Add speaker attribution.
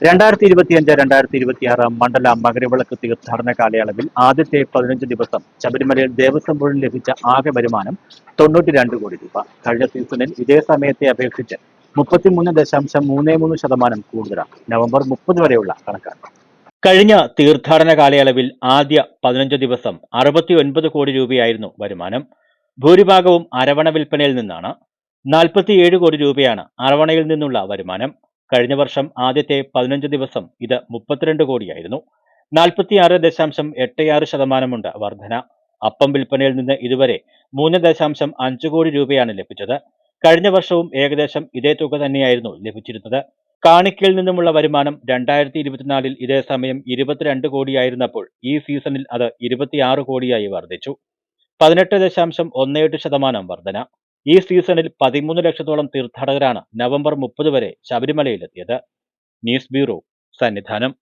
Speaker 1: രണ്ടായിരത്തി ഇരുപത്തിയഞ്ച് രണ്ടായിരത്തി ഇരുപത്തിയാറ് മണ്ഡല മകരവിളക്ക് തീർത്ഥാടന കാലയളവിൽ ആദ്യത്തെ പതിനഞ്ച് ദിവസം ശബരിമലയിൽ ദേവസ്വം ബോർഡിന് ലഭിച്ച ആകെ വരുമാനം തൊണ്ണൂറ്റി രണ്ട് കോടി രൂപ. കഴിഞ്ഞ സീസണിൽ ഇതേ സമയത്തെ അപേക്ഷിച്ച് മുപ്പത്തിമൂന്ന് ദശാംശം മൂന്ന് മൂന്ന് ശതമാനം കൂടുതലാണ്. നവംബർ മുപ്പത് വരെയുള്ള കണക്കാണ്. കഴിഞ്ഞ തീർത്ഥാടന കാലയളവിൽ ആദ്യ പതിനഞ്ച് ദിവസം അറുപത്തി ഒൻപത് കോടി രൂപയായിരുന്നു വരുമാനം. ഭൂരിഭാഗവും അരവണ വിൽപ്പനയിൽ നിന്നാണ്. നാൽപ്പത്തിയേഴ് കോടി രൂപയാണ് അരവണയിൽ നിന്നുള്ള വരുമാനം. കഴിഞ്ഞ വർഷം ആദ്യത്തെ പതിനഞ്ച് ദിവസം ഇത് മുപ്പത്തിരണ്ട് കോടിയായിരുന്നു. നാൽപ്പത്തിയാറ് ദശാംശം എട്ടയാറ് ശതമാനമുണ്ട് വർധന. അപ്പം വിൽപ്പനയിൽ നിന്ന് ഇതുവരെ മൂന്ന് ദശാംശം അഞ്ച് കോടി രൂപയാണ് ലഭിച്ചത്. കഴിഞ്ഞ വർഷവും ഏകദേശം ഇതേ തുക തന്നെയായിരുന്നു ലഭിച്ചിരുന്നത്. കാണിക്കയിൽ നിന്നുമുള്ള വരുമാനം രണ്ടായിരത്തി ഇരുപത്തിനാലിൽ ഇതേ സമയം ഇരുപത്തിരണ്ട് കോടിയായിരുന്നപ്പോൾ ഈ സീസണിൽ അത് ഇരുപത്തിയാറ് കോടിയായി വർദ്ധിച്ചു. പതിനെട്ട് ദശാംശം ഒന്ന് എട്ട് ശതമാനം വർധന. ഈ സീസണിൽ പതിമൂന്ന് ലക്ഷത്തോളം തീർത്ഥാടകരാണ് നവംബർ മുപ്പത് വരെ ശബരിമലയിലെത്തിയത്. News bureau Sannidhanam.